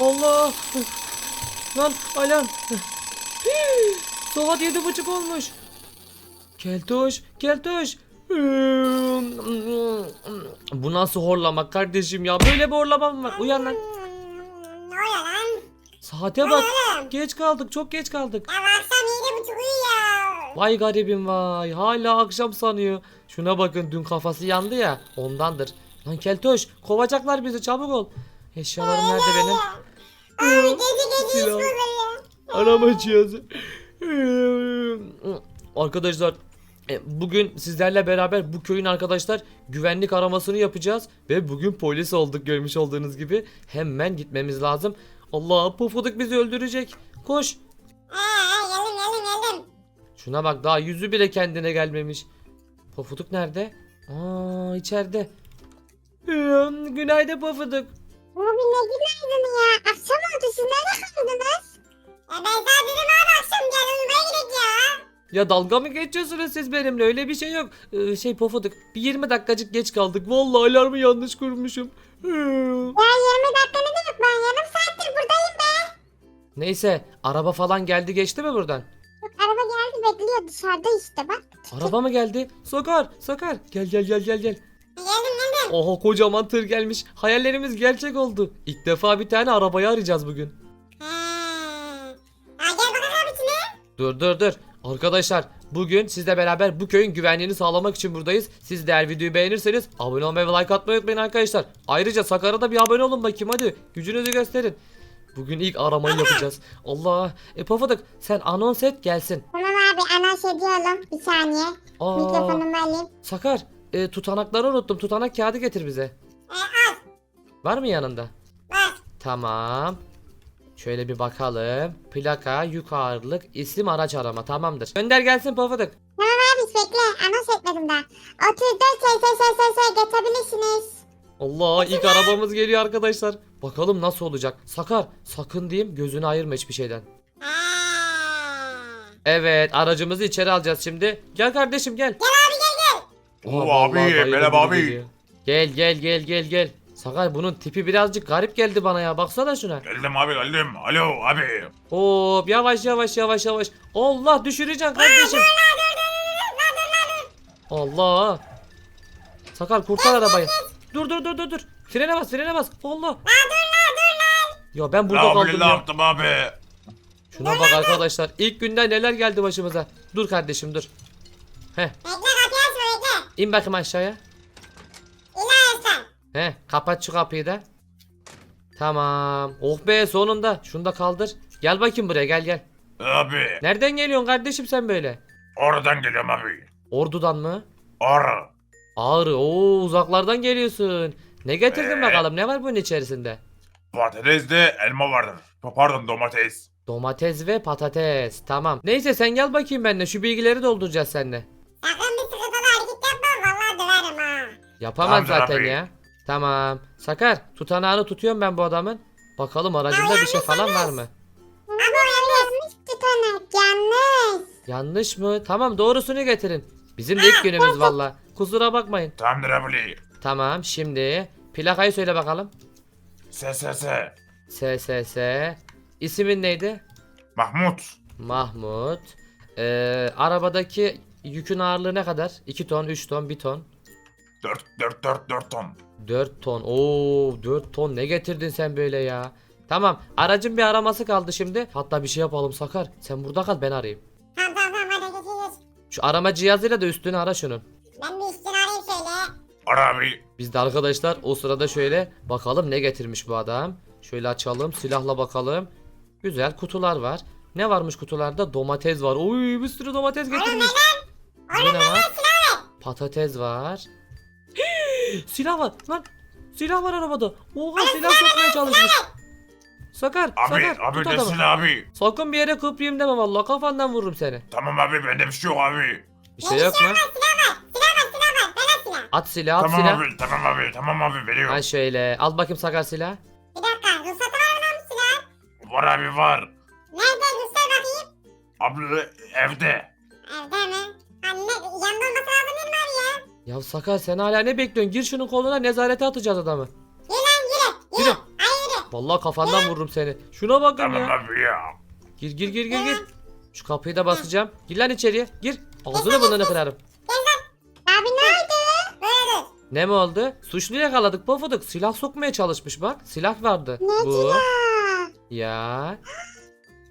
Allah. Lan alarm. Saat yedi buçuk olmuş. Keltoş, keltoş. Bu nasıl horlamak kardeşim ya? Böyle bir horlama mı var? Uyan lan. Ne oluyor lan? Saate bak. Geç kaldık, çok geç kaldık. Ya akşam yedi buçuk uyuyor. Vay garibim vay. Hala akşam sanıyor. Şuna bakın dün kafası yandı ya. Ondandır. Lan keltoş kovacaklar bizi çabuk ol. Eşyalarım nerede benim? Abi gece gece iş Silah. buluyor. Arama cihazı. Arkadaşlar e, bugün sizlerle beraber bu köyün arkadaşlar güvenlik aramasını yapacağız ve bugün polis olduk görmüş olduğunuz gibi hemen gitmemiz lazım. Allah pufuduk bizi öldürecek. Koş. Ee, geldim geldim geldim. Şuna bak daha yüzü bile kendine gelmemiş. Pofuduk nerede? Aa içeride. Ee, Günaydın Pofuduk. Abi ne günaydın ya. Akşam oldu siz nerede kaldınız? Ya ben sana dedim abi akşam gel uyumaya gidelim ya. Ya dalga mı geçiyorsunuz siz benimle? Öyle bir şey yok. Ee, şey Pofuduk bir 20 dakikacık geç kaldık. Vallahi alarmı yanlış kurmuşum. Ya 20 dakika ne demek ben yarım saattir buradayım be. Neyse araba falan geldi geçti mi buradan? Yok araba geldi bekliyor dışarıda işte bak. Araba mı geldi? Sakar, Sakar. Gel gel gel gel gel. Geldim geldim. Oha kocaman tır gelmiş. Hayallerimiz gerçek oldu. İlk defa bir tane arabayı arayacağız bugün. Ha gel bakalım içine. Dur dur dur. Arkadaşlar bugün sizle beraber bu köyün güvenliğini sağlamak için buradayız. Siz de eğer videoyu beğenirseniz abone olmayı ve like atmayı unutmayın arkadaşlar. Ayrıca Sakar'a da bir abone olun bakayım hadi. Gücünüzü gösterin. Bugün ilk aramayı yapacağız. Allah. E Pofuduk sen anons et gelsin. Tamam abi anons ediyorum. Bir saniye. Aa, Mikrofonumu alayım. Sakar e, tutanakları unuttum. Tutanak kağıdı getir bize. E, al. Var mı yanında? Bak. Tamam. Şöyle bir bakalım. Plaka, yük ağırlık, isim, araç arama. Tamamdır. Gönder gelsin Pofuduk. Tamam abi bekle anons etmedim daha. 34 SSSS geçebilirsiniz. Allah ilk arabamız geliyor arkadaşlar. Bakalım nasıl olacak. Sakar sakın diyeyim gözünü ayırma hiçbir şeyden. Ha. Evet aracımızı içeri alacağız şimdi. Gel kardeşim gel. Gel Oo, vallahi abi, dayı merhaba abi. geliyor. Gel gel gel gel gel. Sakar bunun tipi birazcık garip geldi bana ya. Baksana şuna. Geldim abi geldim. Alo abi. Hop yavaş yavaş yavaş yavaş. Allah düşüreceksin kardeşim. Allah. Sakar kurtar arabayı. Dur dur dur dur dur. Frene bas frene bas. Allah. Ya ben burada abi kaldım ne ya. yaptım abi? Şuna bak arkadaşlar. İlk günden neler geldi başımıza. Dur kardeşim dur. Heh. Bekle. İn bakayım aşağıya. İlersen. Heh. Kapat şu kapıyı da. Tamam. Oh be sonunda. Şunu da kaldır. Gel bakayım buraya gel gel. Abi. Nereden geliyorsun kardeşim sen böyle? Oradan geliyorum abi. Ordu'dan mı? Or. Ağrı. Oo uzaklardan geliyorsun. Ne getirdin Ee? bakalım? Ne var bunun içerisinde? Patatesde elma vardır. Pardon domates. Domates ve patates. Tamam. Neyse sen gel bakayım benimle. Şu bilgileri dolduracağız seninle. Yapamaz Tamamdır zaten abi. ya. Tamam. Sakar tutanağını tutuyorum ben bu adamın. Bakalım aracında bir şey falan var mı? Ama o yanlış tutanak yanlış. Yanlış mı? Tamam doğrusunu getirin. Bizim de ilk günümüz valla. Kusura bakmayın. Tamamdır abi. Tamam şimdi plakayı söyle bakalım. Se se se. SSS. İsmin neydi? Mahmut. Mahmut. Ee, arabadaki yükün ağırlığı ne kadar? 2 ton, 3 ton, 1 ton. 4 4 4 4 ton. 4 ton. Oo 4 ton ne getirdin sen böyle ya? Tamam aracın bir araması kaldı şimdi. Hatta bir şey yapalım Sakar. Sen burada kal ben arayayım. Tamam tamam tamam hadi geç. Şu arama cihazıyla da üstüne ara şunun. Ben bir üstünü arayayım şöyle. Ara abi. Biz de arkadaşlar o sırada şöyle bakalım ne getirmiş bu adam. Şöyle açalım silahla bakalım. Güzel kutular var. Ne varmış kutularda? Domates var. Oy bir sürü domates getirmiş. Burada ne var? Patates var. Silah var lan. Silah var arabada. Oha silah sokmaya çalışmış. Sakar, Abi Sakar abi tut adamı. nesin abi? Sakın bir yere kıpırayım deme vallahi kafandan vururum seni. Tamam abi bende bir şey yok abi. Bir şey yok. Ben at silah. At tamam silah. abi tamam abi tamam abi veriyorum. Ha şöyle. Al bakayım Sakar silah. Bir dakika ruhsatı var mı lan silah? Var abi var. Nerede ruhsat bakayım? Abi evde. Evde mi? Anne yanında olması lazım değil mi abi ya? Ya Sakar sen hala ne bekliyorsun? Gir şunun koluna nezarete atacağız adamı. Yürü lan yürü. Vallahi kafandan vururum seni. Şuna bakın ya. Gir gir gir gir gir. Şu kapıyı da basacağım. Gir lan içeriye. Gir. Ağzını burnunu kırarım. Abi ne oldu? Böyle dur. Ne mi oldu? Suçlu yakaladık pofuduk. Silah sokmaya çalışmış bak. Silah vardı. Ne Bu. diyor? Ya.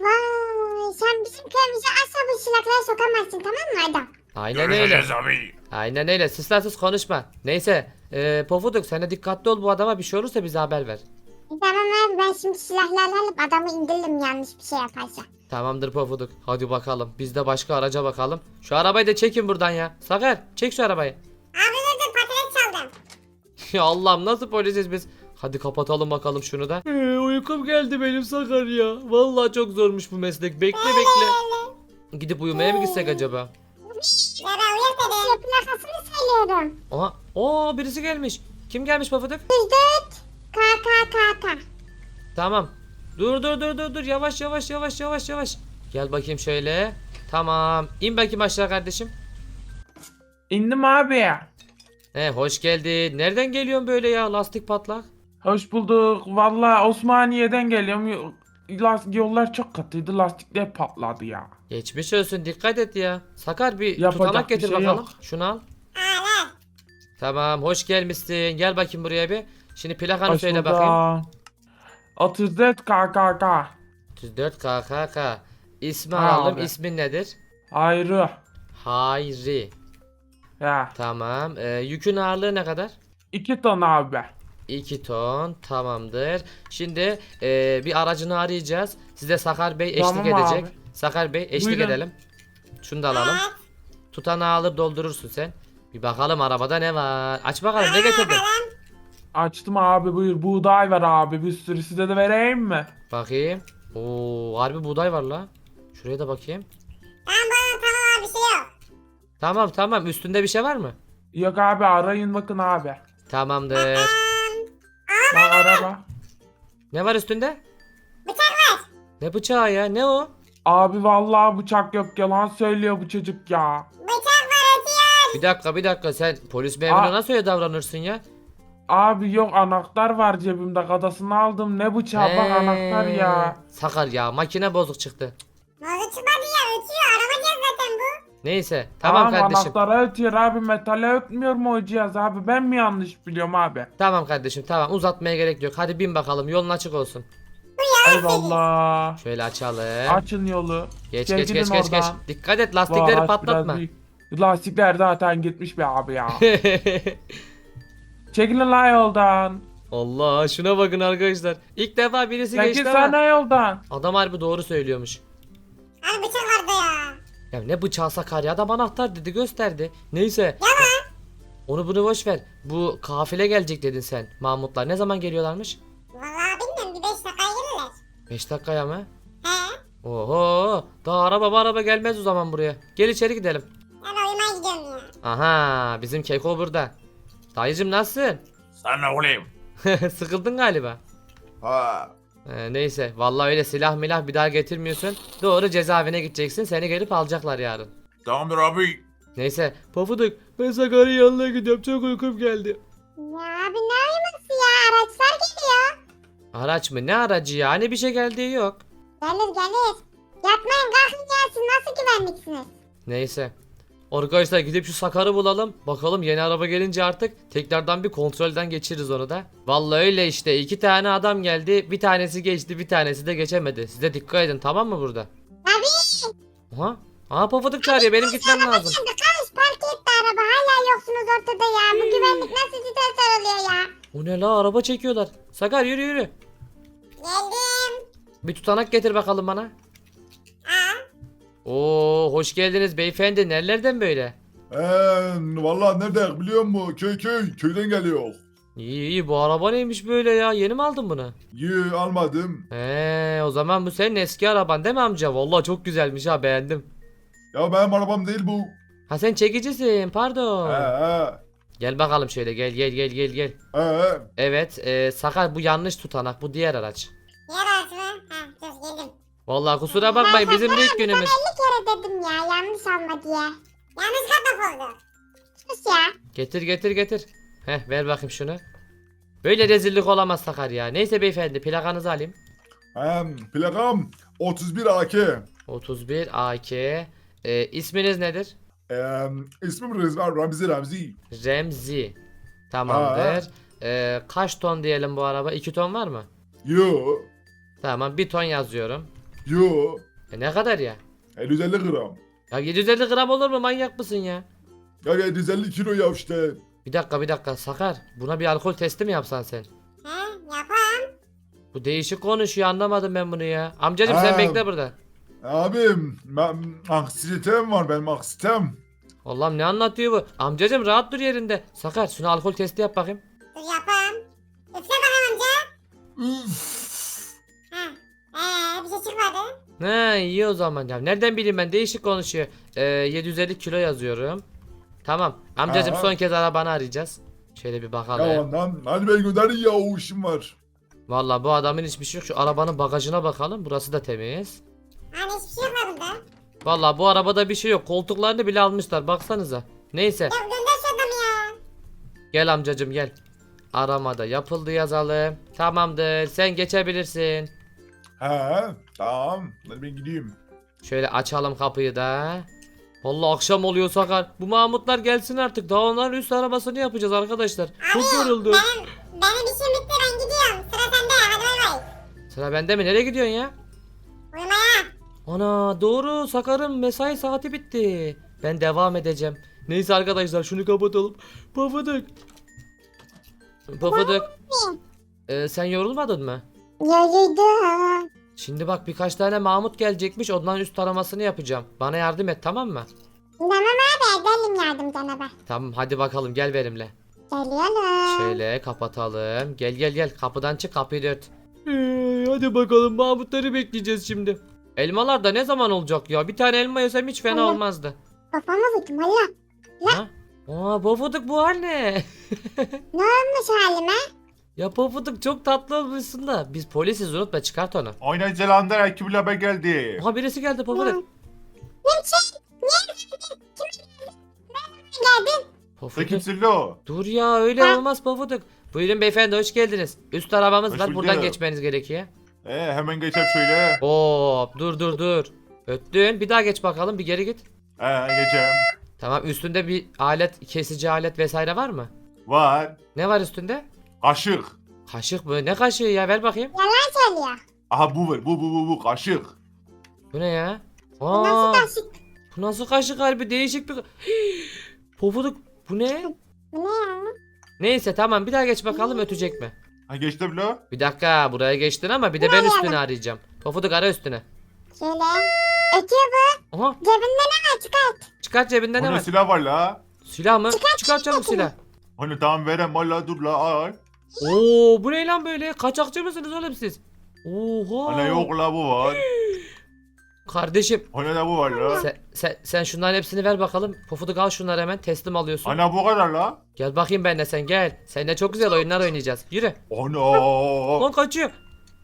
Vay sen bizim köyümüze asla bu silahları sokamazsın tamam mı adam? Aynen öyle. Abi. Aynen öyle. Sıslarsız konuşma. Neyse. Ee, pofuduk sen de dikkatli ol bu adama bir şey olursa bize haber ver. E, Tamam abi ben şimdi silahlarla alıp adamı indiririm yanlış bir şey yaparsa. Tamamdır pofuduk. Hadi bakalım. Biz de başka araca bakalım. Şu arabayı da çekin buradan ya. Sakar çek şu arabayı. Abi dur dur patates çaldım. Ya Allah'ım nasıl polisiz biz? Hadi kapatalım bakalım şunu da. Ee, uykum geldi benim Sakar ya. Vallahi çok zormuş bu meslek. Bekle bekle. Gidip uyumaya mı gitsek acaba? Ya ben uyur dedim. Plakasını söylüyorum. Aha. Oo birisi gelmiş. Kim gelmiş pofuduk? 104 KKKK. Tamam. Dur dur dur dur dur. Yavaş yavaş yavaş yavaş yavaş. Gel bakayım şöyle. Tamam. İn bakayım aşağı kardeşim. İndim abi. He hoş geldin. Nereden geliyorsun böyle ya? Lastik patlak. Hoş bulduk. Valla Osmaniye'den geliyorum. Yo- las- Yollar çok katıydı. Lastikler patladı ya. Geçmiş olsun. Dikkat et ya. Sakar bir Yapacak tutanak bir getir şey bakalım. yok. Şunu al. Tamam. Hoş gelmişsin. Gel bakayım buraya bir. Şimdi plakanı söyle bakayım. bulduk. 34 KKK. 34 KKK. İsmi Ha, alalım. abi. İsmin nedir? Ayrı. Hayri. Ya. Tamam. Ee, yükün ağırlığı ne kadar? 2 ton abi. 2 ton. Tamamdır. Şimdi ee, bir aracını arayacağız. Size Sakar Bey eşlik Tamam edecek. abi. Sakar Bey eşlik Buyurun. edelim. Şunu da alalım. Tutanağı alıp doldurursun sen. Bir bakalım arabada ne var. Aç bakalım ne getirdin? Açtım abi buyur. Buğday var abi. Bir sürü size de vereyim mi? Bakayım. Oo, harbi buğday var la. Şuraya da bakayım. Tamam bana tamam abi bir şey yok. Tamam tamam üstünde bir şey var mı? Yok abi arayın bakın abi. Tamamdır. Bak araba. Ne var üstünde? Bıçak var. Ne bıçağı ya? Ne o? Abi vallahi bıçak yok yalan söylüyor bu çocuk ya. Bıçak var ötüyor. Bir dakika bir dakika sen polis memuruna Aa. nasıl öyle davranırsın ya? Abi yok anahtar var cebimde kadasını aldım ne bıçağı bak Ee, anahtar ya. Sakar ya makine bozuk çıktı. Mozu çıkmadı ya ötüyor. Araba bu. Neyse tamam kardeşim. anahtara ötüyor abi metale ötmüyor mu o cihaz abi ben mi yanlış biliyorum abi. Tamam kardeşim tamam uzatmaya gerek yok. Hadi bin bakalım yolun açık olsun. Eyvallah. Şöyle açalım. Açın yolu. Geç Gel geç gidin geç geç geç. oradan. Dikkat et Vay, lastikleri aç patlatma. biraz büyük. Lastikler zaten gitmiş be abi ya. Çekilin lan yoldan. Allah şuna bakın arkadaşlar. İlk defa birisi geçti Çekil ama sana yoldan. adam harbi doğru söylüyormuş. Abi bıçak vardı ya. Ya ne bıçağı sakar ya adam anahtar dedi gösterdi. Neyse. Onu bunu boş ver. Bu kafile gelecek dedin sen. Mahmutlar ne zaman geliyorlarmış? Vallahi bilmiyorum bir 5 dakikaya gelirler. 5 dakikaya mı? He. Oho daha araba araba gelmez o zaman buraya. Gel içeri gidelim. Ben uyumaya gidiyorum ya. Aha bizim keko burada. Dayıcım nasılsın? Sana olayım. Sıkıldın galiba. Ha. Ee, neyse vallahi öyle silah milah bir daha getirmiyorsun. Doğru cezaevine gideceksin. Seni gelip alacaklar yarın. Tamamdır abi. Neyse Pofuduk ben Sakar'ın yanına gidiyorum çok uykum geldi. Ya abi ne uyuması ya? Araçlar geliyor. Araç mı ne aracı ya hani bir şey geldiği yok. Gelir gelir. Yatmayın kalkın siz nasıl güvenliksiniz? Neyse. Arkadaşlar gidip şu Sakar'ı bulalım. Bakalım yeni araba gelince artık tekrardan bir kontrolden geçiririz onu da. Vallahi öyle işte iki tane adam geldi. Bir tanesi geçti bir tanesi de geçemedi. Size dikkat edin tamam mı burada? Abi. Aha. Aha Pofuduk çağırıyor benim gitmem lazım. Şimdi kaç park etti araba hala yoksunuz ortada ya. Bu güvenlik nasıl size sarılıyor ya? O ne la araba çekiyorlar. Sakar yürü yürü. Geldim. Bir tutanak getir bakalım bana. Oo hoş geldiniz beyefendi. Nerelerden böyle? Ee, vallahi nerede biliyor musun? Köy köy. Köyden geliyor. İyi iyi bu araba neymiş böyle ya? Yeni mi aldın bunu? Yi almadım. He o zaman bu senin eski araban değil mi amca? Vallahi çok güzelmiş ha beğendim. Ya benim arabam değil bu. Ha sen çekicisin pardon. He he. Gel bakalım şöyle gel gel gel gel gel. He he. Evet e, Sakar bu yanlış tutanak bu diğer araç. Yer altı mı? Ha dur geldim. Vallahi kusura bakmayın bizim de ilk günümüz. 50 kere dedim ya yanlış alma diye. Yanlış kapak oldu. Sus ya. Getir getir getir. Heh ver bakayım şunu. Böyle rezillik olamaz Sakar ya. Neyse beyefendi plakanızı alayım. Hem plakam 31 AK. 31 AK. Ee, isminiz nedir? Ee, ismim Rızvan Ramzi Ramzi. Remzi. Tamamdır. Ee, kaç ton diyelim bu araba? 2 ton var mı? Yo. Tamam 1 ton yazıyorum. Yo. E ne kadar ya? 750 gram. Ya 750 gram olur mu? Manyak mısın ya? Ya 750 kilo ya işte. Bir dakika bir dakika Sakar. Buna bir alkol testi mi yapsan sen? He yapam. Bu değişik konuşuyor anlamadım ben bunu ya. Amcacım sen Ha. bekle burada. Abim ben anksiyetem var benim anksiyetem. Allah'ım ne anlatıyor bu? Amcacım rahat dur yerinde. Sakar şuna alkol testi yap bakayım. Dur yapam. Üfle bakalım amca. Üf. He. Eee bir şey çıkmadı. Ne iyi o zaman ya. Nereden bileyim ben değişik konuşuyor. Ee, 750 kilo yazıyorum. Tamam. Amcacım son kez arabanı arayacağız. Şöyle bir bakalım. Ya lan hadi beni gönderin ya o işim var. Vallahi bu adamın hiçbir şey yok. Şu arabanın bagajına bakalım. Burası da temiz. Hani hiçbir şey yok mu bunda? Vallahi bu arabada bir şey yok. Koltuklarını bile almışlar. Baksanıza. Neyse. Ya gönder şu adamı ya. Gel amcacım gel. Aramada yapıldı yazalım. Tamamdır. Sen geçebilirsin. He tamam hadi ben gideyim. Şöyle açalım kapıyı da. Vallahi akşam oluyor Sakar. Bu Mahmutlar gelsin artık. Daha onların üst arabasını yapacağız arkadaşlar. Çok yoruldum. Benim, benim işim bitti ben gidiyorum. Sıra sende hadi bay bay. Sıra bende mi? Nereye gidiyorsun ya? Uyumaya. Ana doğru Sakar'ın mesai saati bitti. Ben devam edeceğim. Neyse arkadaşlar şunu kapatalım. Pafıdık. Pafıdık. Ee, sen yorulmadın mı? Yoruldum. Şimdi bak birkaç tane Mahmut gelecekmiş. Ondan üst aramasını yapacağım. Bana yardım et tamam mı? Tamam abi edelim yardım canavar. Tamam hadi bakalım gel benimle. Geliyorum. Şöyle kapatalım. Gel gel gel kapıdan çık kapıyı dört. Ee, hadi bakalım Mahmutları bekleyeceğiz şimdi. Elmalar da ne zaman olacak ya? Bir tane elma yesem hiç fena Allah. olmazdı. Kafamı vurdum valla. Ha? Aa Pofuduk bu hal ne? Olmuş halime. Ya Pofuduk çok tatlı olmuşsun da. Biz polisiz unutma çıkart onu. Aynen Zelanda'ya ekibiyle haber geldi. Aha birisi geldi Pofuduk. Nimçin. Niye geldin? Kim geldin? Ben. Sen Pofuduk. kimsin lo? Dur ya öyle olmaz Pofuduk. Buyurun beyefendi hoş geldiniz. Üst arabamız Hoş var buradan bulduk. geçmeniz gerekiyor. Ee, hemen geçelim şöyle. Hop dur dur dur. Öttün bir daha geç bakalım bir geri git. Ee, geçelim. Tamam üstünde bir alet kesici alet vesaire var mı? Var. Ne var üstünde? Kaşık. Kaşık mı? Ne kaşığı ya ver bakayım. Yalan söylüyor. Aha bu var. Bu bu bu bu kaşık. Bu ne ya? Bu Aa, nasıl taşık? bu nasıl kaşık harbi değişik bir... Pofuduk bu ne? Bu ne ya? Neyse tamam bir daha geç bakalım ötecek mi? Ha geçtim lo. Bir dakika buraya geçtin ama bir de ben üstüne arayacağım. Pofuduk ara üstüne. Şöyle. Ötüyor bu. Aha Cebinde ne var çıkart. çıkart cebinden ne Onun var? silah var la. Silah mı? Çıkart çabuk silah. Onu tamam verem valla dur la al. Oo bu ne lan böyle? Kaçakçı mısınız oğlum siz? Oha. Ana yok la bu var. Kardeşim Ana da bu var la. sen, sen, sen şunların hepsini ver bakalım. Pofuduk al şunları hemen teslim alıyorsun. Ana bu kadar la. Gel bakayım ben de sen gel. Seninle çok güzel oyunlar oynayacağız. Yürü. Ana. Lan kaçıyor.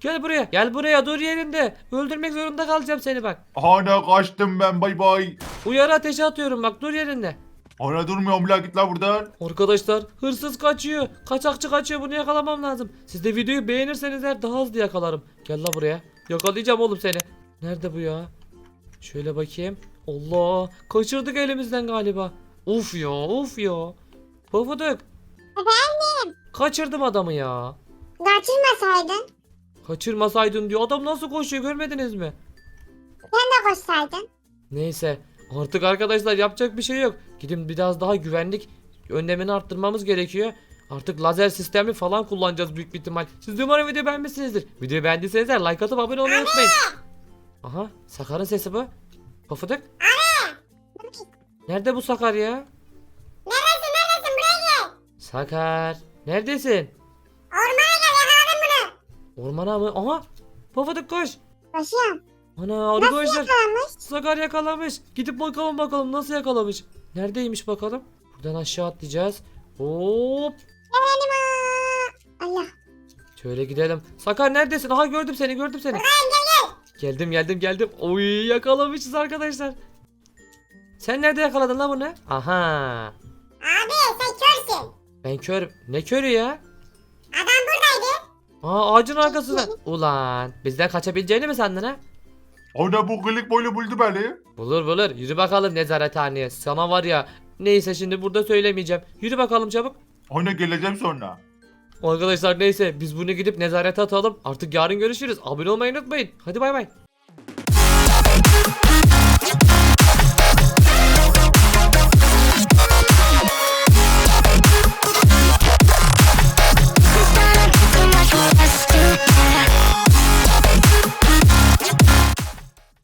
Gel buraya. Gel buraya dur yerinde. Öldürmek zorunda kalacağım seni bak. Ana kaçtım ben bay bay. Uyarı ateşi atıyorum bak dur yerinde. Ana durmuyorum la git la buradan. Arkadaşlar hırsız kaçıyor. Kaçakçı kaçıyor bunu yakalamam lazım. Siz de videoyu beğenirseniz eğer daha hızlı yakalarım. Gel la buraya. Yakalayacağım oğlum seni. Nerede bu ya? Şöyle bakayım. Allah kaçırdık elimizden galiba. Uf ya uf ya. Pofuduk. Efendim? Kaçırdım adamı ya. Kaçırmasaydın. Kaçırmasaydın diyor. Adam nasıl koşuyor görmediniz mi? Sen de koşsaydın. Neyse artık arkadaşlar yapacak bir şey yok. Gidin biraz daha güvenlik önlemini arttırmamız gerekiyor. Artık lazer sistemi falan kullanacağız büyük bir ihtimal. Siz de umarım videoyu beğenmişsinizdir. Videoyu beğendiyseniz eğer like atıp abone olmayı unutmayın. Aha Sakar'ın sesi bu. Pofuduk. Nerede bu Sakar ya? Neredesin neredesin buraya gel. Sakar. Neredesin? Ormana gel yakaladım bunu. Ormana mı? Aha. Pofuduk koş. Koşuyorum. Ana arkadaşlar. yakalamış? Sakar yakalamış. Gidip bakalım bakalım nasıl yakalamış. Neredeymiş bakalım. Buradan aşağı atlayacağız. Hop. Benim. Allah. Şöyle gidelim. Sakar neredesin? Aha gördüm seni gördüm seni. Geldim geldim geldim. Oy yakalamışız arkadaşlar. Sen nerede yakaladın lan bunu? Aha. Abi sen körsün. Ben kör. Ne körü ya? Adam Aa ağacın arkasına. Ulan bizden kaçabileceğini mi sandın ha? Ana bu gılık boylu buldu beni. Bulur bulur. Yürü bakalım nezarethaneye. Sana var ya. Neyse şimdi burada söylemeyeceğim. Yürü bakalım çabuk. Ana geleceğim sonra. Arkadaşlar neyse biz bunu gidip nezarete atalım. Artık yarın görüşürüz. Abone olmayı unutmayın. Hadi bay bay.